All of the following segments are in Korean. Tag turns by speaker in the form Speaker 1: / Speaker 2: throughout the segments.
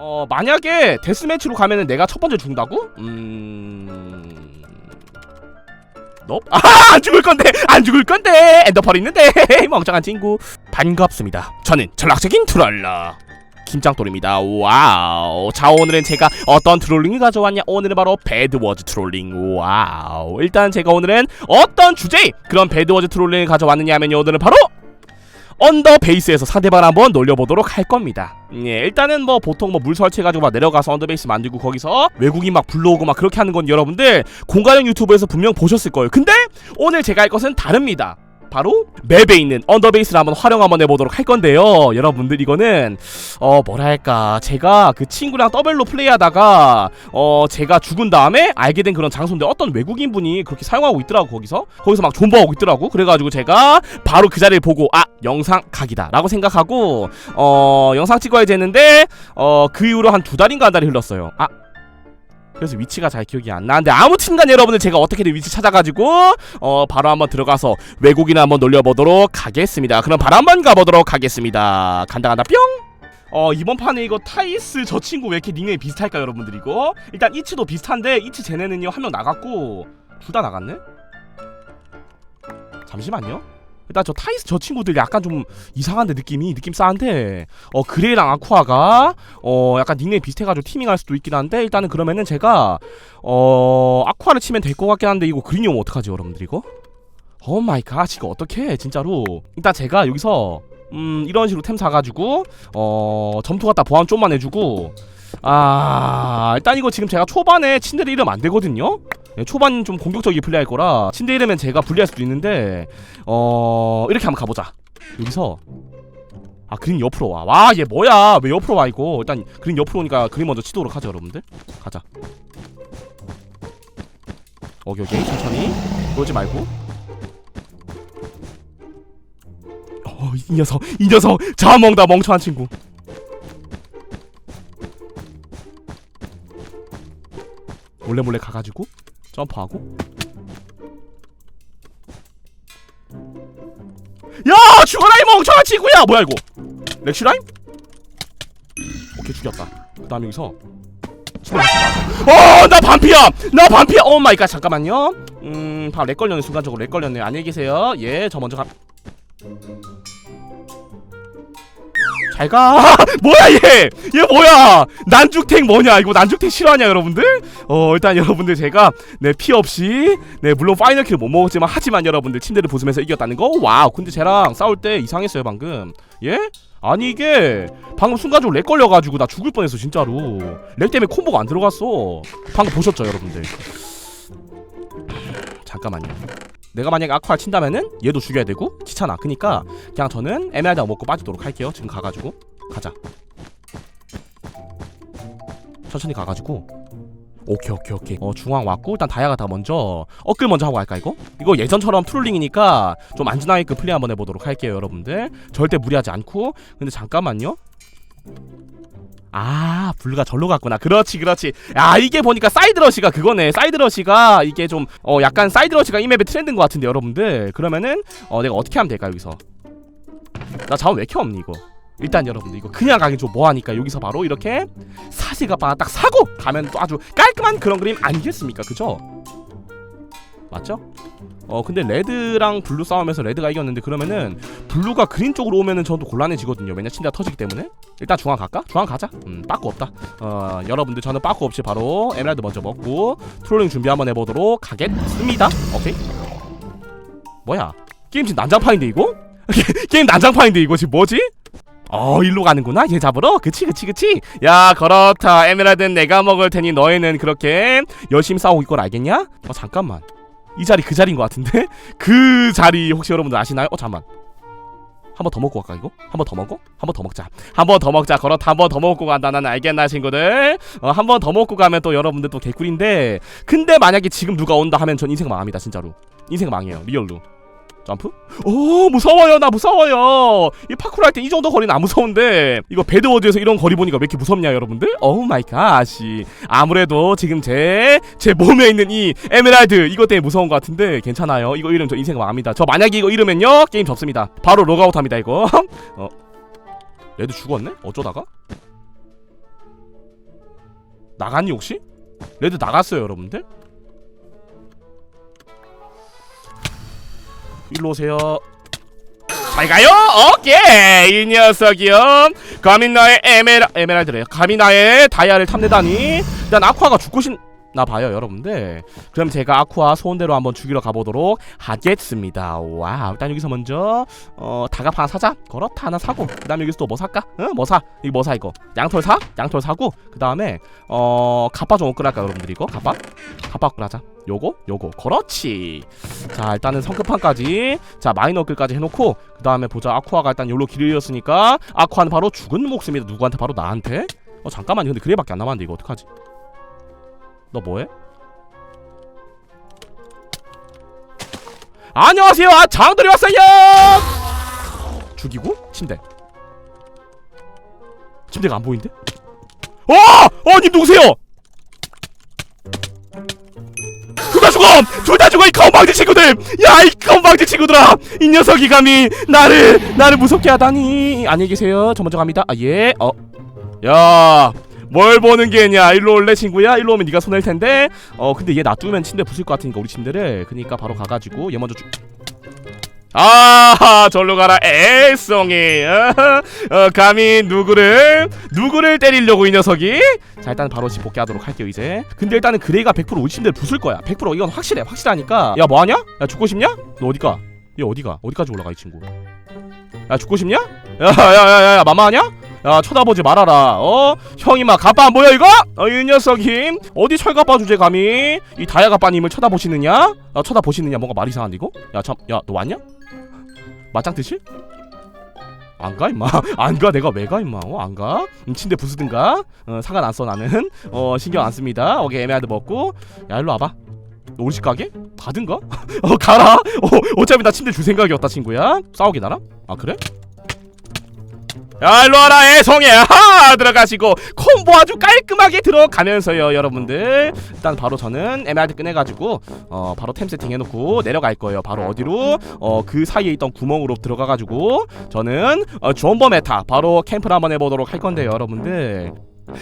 Speaker 1: 어 만약에 데스매치로 가면은 내가 첫 번째 죽는다고? 음... 너? 아안 죽을 건데! 안 죽을 건데! 엔더펄 있는데! 멍청한 친구. 반갑습니다. 저는 전락적인 트롤러. 김장돌입니다. 와우. 자 오늘은 제가 어떤 트롤링을 가져왔냐? 오늘은 바로 배드워즈 트롤링. 와우. 일단 제가 오늘은 어떤 주제 그런 배드워즈 트롤링을 가져왔느냐 하면요. 오늘은 바로 언더 베이스에서 상대방 한번 놀려보도록 할 겁니다. 예, 일단은 뭐 보통 뭐 물 설치해가지고 막 내려가서 언더 베이스 만들고 거기서 외국인 막 불러오고 막 그렇게 하는 건 여러분들 공가형 유튜브에서 분명 보셨을 거예요. 근데 오늘 제가 할 것은 다릅니다. 바로 맵에 있는 언더베이스를 한번 활용 한번 해보도록 할 건데요. 여러분들 이거는 어 뭐랄까 제가 그 친구랑 더블로 플레이하다가 어 제가 죽은 다음에 알게 된 그런 장소인데 어떤 외국인 분이 그렇게 사용하고 있더라고 거기서. 거기서 막 존버하고 있더라고. 그래가지고 제가 바로 그 자리를 보고 아 영상 각이다 라고 생각하고 어 영상 찍어야지 했는데 어 그 이후로 한 두 달인가 한 달이 흘렀어요. 아 그래서 위치가 잘 기억이 안 나는데 아무튼간 여러분들 제가 어떻게든 위치 찾아가지고 어 바로 한번 들어가서 외국인 한번 놀려보도록 하겠습니다. 그럼 바로 한번 가보도록 하겠습니다. 간다 간다 뿅! 어 이번 판에 이거 타이스 저 친구 왜 이렇게 닉네임 비슷할까 여러분들 이거 일단 이치도 비슷한데 이치 쟤네는요 한 명 나갔고 둘 다 나갔네? 잠시만요 일단 저 타이스 저 친구들 약간 좀 이상한데 느낌이 느낌 싸한데 어 그레이랑 아쿠아가 어 약간 닉네임 비슷해가지고 티밍할 수도 있긴 한데 일단은 그러면은 제가 어 아쿠아를 치면 될 것 같긴 한데 이거 그린이 오면 어떡하지 여러분들 이거? 오 마이 갓 이거 어떡해 진짜로. 일단 제가 여기서 음 이런 식으로 템 사가지고 어 점토 갖다 보완 좀만 해주고 아 일단 이거 지금 제가 초반에 친데레 이름 안 되거든요? 예, 초반 좀 공격적이게 플레이할 거라 친데 이러면 제가 불리할 수도 있는데 어 이렇게 한번 가보자. 여기서. 아 그린 옆으로 와와 얘 뭐야? 왜 옆으로 와 이거? 일단 그린 옆으로 오니까 그린 먼저 치도록 하죠 여러분들. 가자. 오케이 오케이. 천천히. 그러지 말고 어 이 녀석 이 녀석. 잡아먹다 멍청한 친구. 몰래 몰래 가가지고 점프하고. 야 죽어라 이 멍청한 친구야! 뭐야 이거? 렉슈라임? 오케이 죽였다. 그 다음 여기서 어 나 반피야! 나 반피야! 오 마이 갓 잠깐만요. 음바렉 걸렸네 순간적으로 렉 걸렸네. 안녕히 계세요. 예 저 먼저 가 잘가. 뭐야 얘! 얘 뭐야? 난죽탱 뭐냐? 이거 난죽탱 싫어하냐 여러분들? 어 일단 여러분들 제가 네 피 없이 네 물론 파이널 킬을 못 먹었지만 하지만 여러분들 침대를 부수면서 이겼다는 거? 와우 근데 쟤랑 싸울 때 이상했어요 방금. 예? 아니 이게 방금 순간적으로 렉 걸려가지고 나 죽을 뻔했어 진짜로. 렉 때문에 콤보가 안 들어갔어. 방금 보셨죠 여러분들? 잠깐만요 내가 만약에 아쿠아 친다면은 얘도 죽여야 되고 귀찮아. 그니까 그냥 저는 에메랄드 먹고 빠지도록 할게요. 지금 가가지고. 가자. 천천히 가가지고. 오케이 오케이 오케이. 어 중앙 왔고 일단 다이아가 다 먼저 업글 먼저 하고 갈까 이거? 이거 예전처럼 트롤링이니까 좀 안전하게 플레이 한번 해보도록 할게요 여러분들. 절대 무리하지 않고. 근데 잠깐만요 아 불가 절로 갔구나. 그렇지 그렇지. 아 이게 보니까 사이드러시가 그거네. 사이드러시가 이게 좀 어 약간 사이드러시가 이 맵의 트렌드인 것 같은데 여러분들. 그러면은 어 내가 어떻게 하면 될까 여기서? 나 자원 왜 이렇게 없니 이거? 일단 여러분들 이거 그냥 가긴 좀 뭐하니까 여기서 바로 이렇게 사시가 바 딱 사고 가면 또 아주 깔끔한 그런 그림 아니겠습니까? 그죠? 맞죠? 어 근데 레드랑 블루 싸우면서 레드가 이겼는데 그러면은 블루가 그린 쪽으로 오면은 저도 곤란해지거든요. 왜냐 침대가 터지기 때문에. 일단 중앙 갈까? 중앙 가자. 음 빠꾸 없다. 어 여러분들 저는 빠꾸 없이 바로 에메랄드 먼저 먹고 트롤링 준비 한번 해보도록 하겠습니다. 오케이. 뭐야? 게임 지금 난장판인데 이거? 게임 난장판인데 이거 지금 뭐지? 어 일로 가는구나? 얘 잡으러? 그치 그치 그치? 야 그렇다. 에메랄드는 내가 먹을 테니 너희는 그렇게 열심히 싸우고 있걸 알겠냐? 어 잠깐만 이 자리 그 자리인 것 같은데? 그 자리 혹시 여러분들 아시나요? 어 잠만 한 번 더 먹고 갈까 이거? 한 번 더 먹어? 한번 더 먹자 한 번 더 먹자 그렇다 한 번 더 먹고 간다 나는 알겠나 친구들 어, 한 번 더 먹고 가면 또 여러분들 또 개꿀인데 근데 만약에 지금 누가 온다 하면 전 인생 망합니다 진짜로 인생 망해요 리얼로 점프? 오 무서워요 나 무서워요 이 파쿠르 할 때 이 정도 거리는 안 무서운데 이거 배드워드에서 이런 거리 보니까 왜 이렇게 무섭냐 여러분들? 오우 마이 갓이 아무래도 지금 제 제 몸에 있는 이 에메랄드 이것 때문에 무서운 것 같은데 괜찮아요 이거 잃으면 저 인생 망합니다 저 만약에 이거 잃으면요 게임 접습니다 바로 로그아웃 합니다 이거 어 얘도 죽었네? 어쩌다가? 나갔니 혹시? 레드 나갔어요 여러분들 일로 오세요. 잘 가요? 오케이. 이 녀석이요. 감히 나의 에메라 에메랄드래요. 감히 나의 다이아를 탐내다니. 일단 아쿠아가 죽고 싶 나 봐요 여러분들. 그럼 제가 아쿠아 소원대로 한번 죽이러 가보도록 하겠습니다. 와우. 일단 여기서 먼저 어 다갑 하나 사자. 거렇다 하나 사고 그 다음에 여기서 또 뭐 살까? 응? 뭐 사? 이거 뭐 사 이거? 양털 사? 양털 사고 그 다음에 어 갑바 좀 업그레이드할까 여러분들 이거? 갑바? 갑바 업그레이드하자 요거? 요거. 그렇지. 자 일단은 성급판까지. 자 마이너 업글까지 해놓고 그 다음에 보자. 아쿠아가 일단 요로 길을 잃었으니까 아쿠아는 바로 죽은 목숨이다. 누구한테? 바로 나한테? 어 잠깐만 근데 그래밖에 안 남았는데 이거 어떡하지? 너 뭐해? 안녕하세요. 아 장들이 왔어요. 죽이고? 침대. 침대가 안 보이는데? 어! 어! 님 누구세요? 죽어! 둘 다 죽어 이 건방진 친구들! 야 이 건방진 친구들아! 이 녀석이 감히 나를 나를 무섭게 하다니 안녕히 계세요 저 먼저 갑니다 아예 어? 야 뭘 보는 게냐 일로 올래 친구야 일로 오면 네가 손댈 텐데 어 근데 얘 놔두면 침대 부술 것 같으니까 우리 침대를 그니까 바로 가가지고 얘 먼저 죽 아, 절로 가라, 애송이. 어, 어, 감히 누구를 누구를 때리려고 이 녀석이? 자, 일단 바로 집 복귀하도록 할게요 이제. 근데 일단은 그레이가 100% 우리 침대를 부술 거야. 100% 이건 확실해, 확실하니까. 야, 뭐 하냐? 야, 죽고 싶냐? 너 어디 가? 얘 어디가? 어디까지 올라가 이 친구? 야, 죽고 싶냐? 야, 야, 야, 쳐다보지 말아라. 어? 형이 막 가빠 안 보여 이거? 어, 이 녀석임. 어디 철가빠 주제 감히 이 다이아 가빠님을 쳐다보시느냐? 어, 쳐다보시느냐? 뭔가 말 이상한데 이거? 야, 참, 야, 너 왔냐? 맞짱 뜨실? 안가 임마 안가 내가 왜 가 임마 어, 안 가? 음, 침대 부수든가 어, 상관 안 써 나는 어 신경 안 씁니다 오케이 애매하드 먹고 야 일로 와봐 너 우리 집 가게? 가든가? 어 가라 어, 어차피 나 침대 줄 생각이었다 친구야 싸우기 나랑? 아 그래? 야 일로 와라 애송이 하 들어가시고. 콤보 아주 깔끔하게 들어가면서요 여러분들. 일단 바로 저는 에메랄드 꺼내가지고 어 바로 템 세팅 해놓고 내려갈 거예요. 바로 어디로? 어 그 사이에 있던 구멍으로 들어가가지고 저는 어 존버 메타 바로 캠프를 한번 해보도록 할 건데요 여러분들.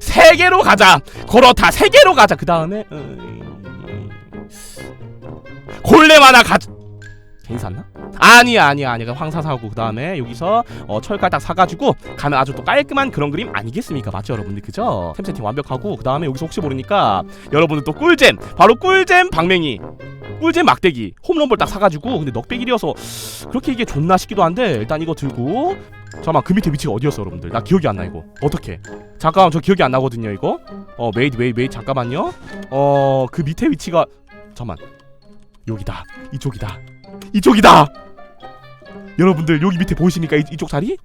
Speaker 1: 세 개로 가자. 그렇다 세 개로 가자. 그 다음에 골렘 하나 가자 샀나? 아니야 아니야 아니야. 황사 사고 그 다음에 여기서 어, 철칼 딱 사가지고 가면 아주 또 깔끔한 그런 그림 아니겠습니까? 맞죠 여러분들? 그죠? 템 세팅 완벽하고 그 다음에 여기서 혹시 모르니까 여러분들 또 꿀잼 바로 꿀잼 방맹이 꿀잼 막대기 홈런볼 딱 사가지고 근데 넉백일이어서 그렇게 이게 좋나 싶기도 한데 일단 이거 들고 잠깐만 그 밑에 위치가 어디였어 여러분들? 나 기억이 안 나 이거. 어떻게 잠깐만 저 기억이 안 나거든요 이거? 어 메이드 메이드 메이드 잠깐만요. 어 그 밑에 위치가 잠만. 여기다. 이쪽이다 이쪽이다. 여러분들 여기 밑에 보이십니까? 이, 이쪽 자리?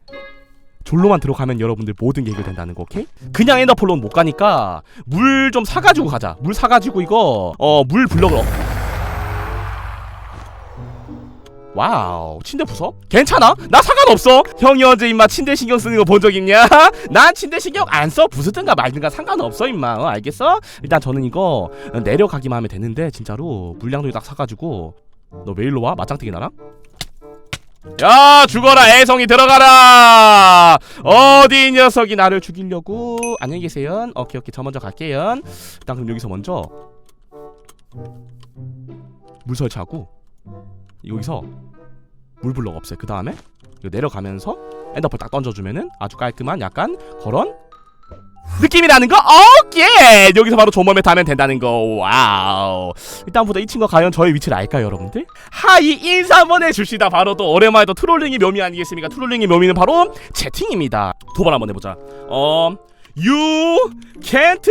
Speaker 1: 졸로만 들어가면 여러분들 모든 게 해결된다는 거 오케이? 그냥 엔더폴로는 못 가니까 물 좀 사가지고 가자. 물 사가지고 이거 어 물 블럭을 어... 와우 침대 부서? 괜찮아? 나 상관없어. 형이 언제 임마 침대 신경 쓰는 거 본 적 있냐? 난 침대 신경 안 써. 부수든가 말든가 상관없어 임마. 어, 알겠어? 일단 저는 이거 어, 내려가기만 하면 되는데 진짜로 물량도 딱 사가지고 너 왜 일로 와? 맞짱뜨기 나랑? 야 죽어라 애성이 들어가라! 어디 이 녀석이 나를 죽이려고? 안녕히 계세요. 오케이 오케이. 저 먼저 갈게요. 일단 그럼 여기서 먼저 물 설치하고 여기서 물 블럭 없애. 그 다음에 내려가면서 엔더펄 딱 던져주면은 아주 깔끔한 약간 그런 느낌이라는 거 오케이 여기서 바로 조범에 타면 된다는 거 와우 일단부터 이 친구가 과연 저의 위치를 알까요 여러분들? 하이 인사 한번 해줍시다 바로 또 오랜만에 또 트롤링의 묘미 아니겠습니까 트롤링의 묘미는 바로 채팅입니다 도발 한번 해보자 어 You can't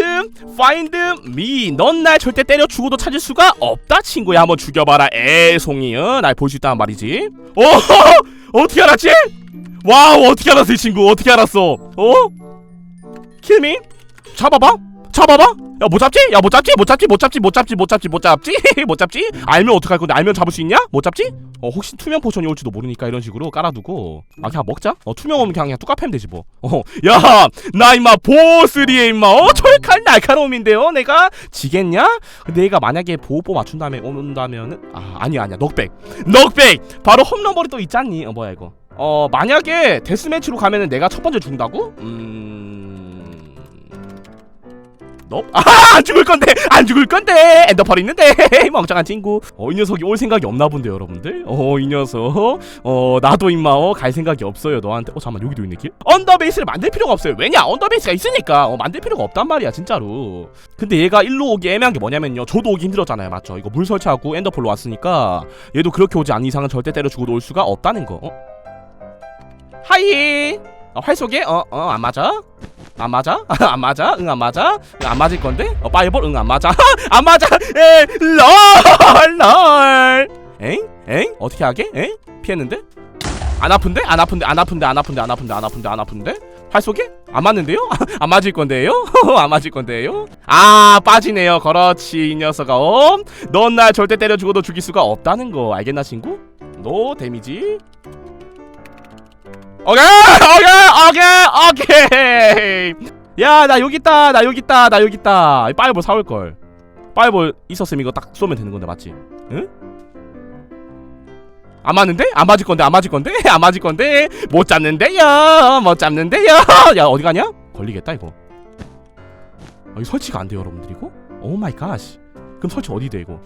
Speaker 1: find me. 넌 날 절대 때려 죽어도 찾을 수가 없다, 친구야. 한번 죽여봐라, 애송이. 어? 날볼 수 있다는 말이지. 어? 어떻게 알았지? 와우, 어떻게 알았어, 이 친구? 어떻게 알았어? 어? 킬미? 잡아봐? 잡아봐? 야, 못 잡지? 야, 못 잡지? 못 잡지? 못 잡지? 못 잡지? 못 잡지? 못 잡지? 못 잡지? 알면 어떡할 건데? 알면 잡을 수 있냐? 못 잡지? 어, 혹시 투명 포션이 올지도 모르니까 이런 식으로 깔아두고 아 그냥 먹자? 어 투명 오면 그냥 그냥 뚜까 패면 되지 뭐 어, 야! 나 임마 보스리에 임마 어? 철칼 날카로움인데요? 내가 지겠냐? 얘가 만약에 보호보 맞춘 다음에 온다면은 아 아니야 아니야 넉백 넉백! 바로 홈런볼이 또 있잖니 어 뭐야 이거 어 만약에 데스매치로 가면은 내가 첫 번째 죽는다고? 음... 너? 아안 죽을 건데! 안 죽을 건데! 엔더펄 있는데! 멍청한 친구. 어 이 녀석이 올 생각이 없나 본데 여러분들? 어 이 녀석. 어 나도 임마 어 갈 생각이 없어요 너한테. 어 잠만 여기도 있네 길? 언더베이스를 만들 필요가 없어요. 왜냐? 언더베이스가 있으니까. 어 만들 필요가 없단 말이야 진짜로. 근데 얘가 일로 오기 애매한 게 뭐냐면요. 저도 오기 힘들었잖아요 맞죠? 이거 물 설치하고 엔더펄로 왔으니까 얘도 그렇게 오지 않는 이상은 절대 때려 죽어도 올 수가 없다는 거. 어? 하이! 어, 활 쏘게? 어, 어, 안 맞아? 안 맞아? 안 맞아? 응, 안 맞아? 응, 안 맞을 건데? 어, 파이볼? 응, 안 맞아? 안 맞아! 에, 롤! 롤! 엥? 엥? 어떻게 하게? 엥? 피했는데? 안 아픈데? 안 아픈데? 안 아픈데? 안 아픈데? 안 아픈데? 안 아픈데? 안 아픈데? 활 쏘게? 안 맞는데요? 안 맞을 건데요? 안 맞을 건데요? 아, 빠지네요. 그렇지, 이 녀석아. 어? 넌 날 절대 때려 죽어도 죽일 수가 없다는 거. 알겠나, 친구? 너 데미지 오케이 오케이 오케이 오케이. 야 나 여기 있다 나 여기 있다 나 여기 있다. 이 파이볼 사올 걸. 파이볼 있었으면 이거 딱 쏘면 되는 건데 맞지? 응? 안 맞는데? 안 맞을 건데 안 맞을 건데? 안 맞을 건데? 못 잡는데요 못 잡는데요 야 어디 가냐? 걸리겠다 이거. 아, 이거 설치가 안 돼요 여러분들 이거? 오 마이 갓 그럼 설치 어디 돼 이거?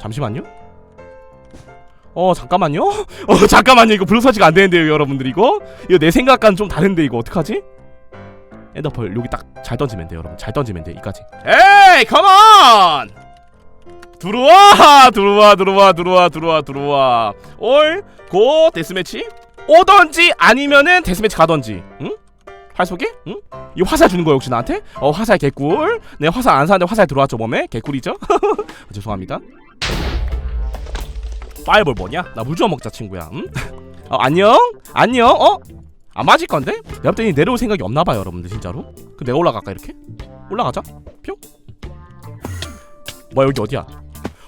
Speaker 1: 잠시만요 어 잠깐만요? 어 잠깐만요. 이거 블루 설치가 안 되는데요 여러분들 이거? 이거 내 생각과는 좀 다른데 이거 어떡하지? 엔더펄 여기 딱 잘 던지면 돼요 여러분. 잘 던지면 돼 이까지. 에이 컴온 들어와! 들어와 들어와 들어와 들어와 들어와. 올고 데스매치? 오던지 아니면은 데스매치 가던지. 응? 활 쏘게? 응? 이 화살 주는 거 역시 나한테? 어 화살 개꿀. 내 화살 안 사는데 화살 들어왔죠 몸에? 개꿀이죠? 죄송합니다 파이볼 뭐냐? 나물 주워 먹자 친구야. 응? 어 안녕? 안녕? 어? 안 맞을 건데? 볼때니 내려올 생각이 없나 봐요 여러분들 진짜로. 그 내가 올라갈까 이렇게? 올라가자. 뿅. 뭐야 여기 어디야?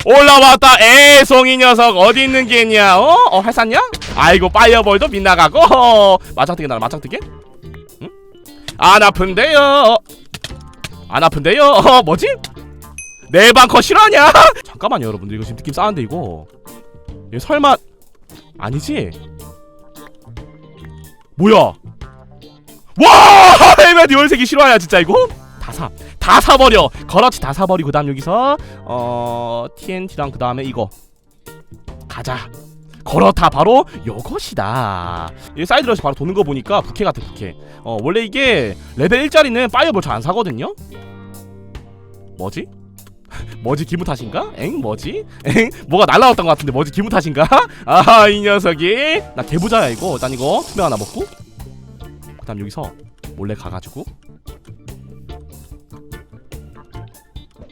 Speaker 1: 올라왔다 애송이 녀석 어디 있는 게냐? 어? 어 활쐈냐? 아이고 파이어볼도 빗나가고 어, 마창뜨기 나라 마창뜨기? 응? 안 아픈데요? 어? 안 아픈데요? 어 뭐지? 내 방커 싫어하냐? 잠깐만요 여러분들 이거 지금 느낌 싸는데 이거 얘 설마 아니지? 뭐야? 와! 헤메디 월색이 싫어야 진짜 이거? 다 사. 다 사버려. 그렇지 다 사버리고 그 다음 여기서 어 TNT랑 그 다음에 이거 가자. 그렇다 바로 요것이다. 이 사이드러시 바로 도는 거 보니까 부캐 같아 부캐. 어 원래 이게 레벨 1짜리는 파이어볼 잘 안 사거든요. 뭐지? 뭐지 기분 탓인가? 엥 뭐지? 엥 뭐가 날라왔던 것 같은데 뭐지 기분 탓인가? 아하 이 녀석이 나 개부자야 이거 일단 이거 투명 하나 먹고 그 다음 여기서 몰래 가가지고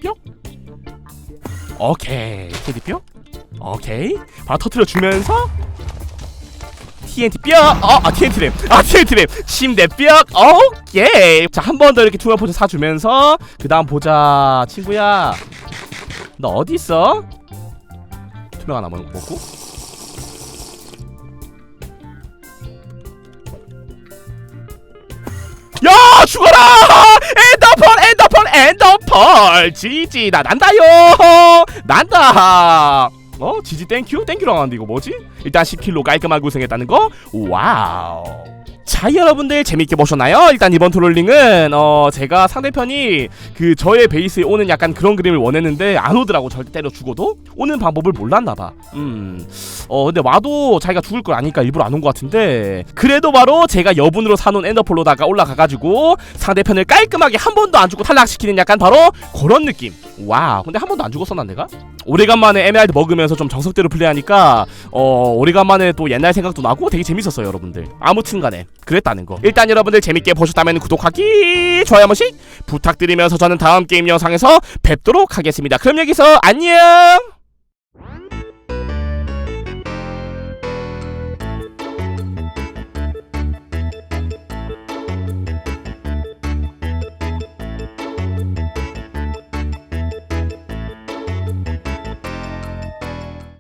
Speaker 1: 뿅 오케이 TNT 뿅 오케이 바로 터트려 주면서 TNT 뿅! 어, 아, TNT램. 아, TNT램. 침대 뿅! 오케이. 자, 한 번 더 이렇게 투명 포즈 사주면서, 그 다음 보자. 친구야. 너 어디 있어? 투명 하나 먹- 먹고. 야 죽어라! 엔더펄 엔더펄 엔더펄! 지지 나 난다요! 난다! 어 지지 땡큐 땡큐라고 하는데 이거 뭐지? 일단 10킬로 깔끔하게 우승했다는 거? 와우 자 여러분들 재밌게 보셨나요? 일단 이번 트롤링은 어 제가 상대편이 그 저의 베이스에 오는 약간 그런 그림을 원했는데 안 오더라고 절대 때려 죽어도? 오는 방법을 몰랐나봐. 음어 근데 와도 자기가 죽을 걸 아니까 일부러 안 온 것 같은데 그래도 바로 제가 여분으로 사놓은 엔더폴로다가 올라가가지고 상대편을 깔끔하게 한 번도 안 죽고 탈락시키는 약간 바로 그런 느낌 와우. 근데 한 번도 안 죽었었나 내가? 오래간만에 에메랄드 먹으면서 좀 정석대로 플레이하니까 어 오래간만에 또 옛날 생각도 나고 되게 재밌었어요 여러분들. 아무튼 간에 그랬다는 거. 일단 여러분들 재밌게 보셨다면 구독하기 좋아요 한 번씩 부탁드리면서 저는 다음 게임 영상에서 뵙도록 하겠습니다. 그럼 여기서 안녕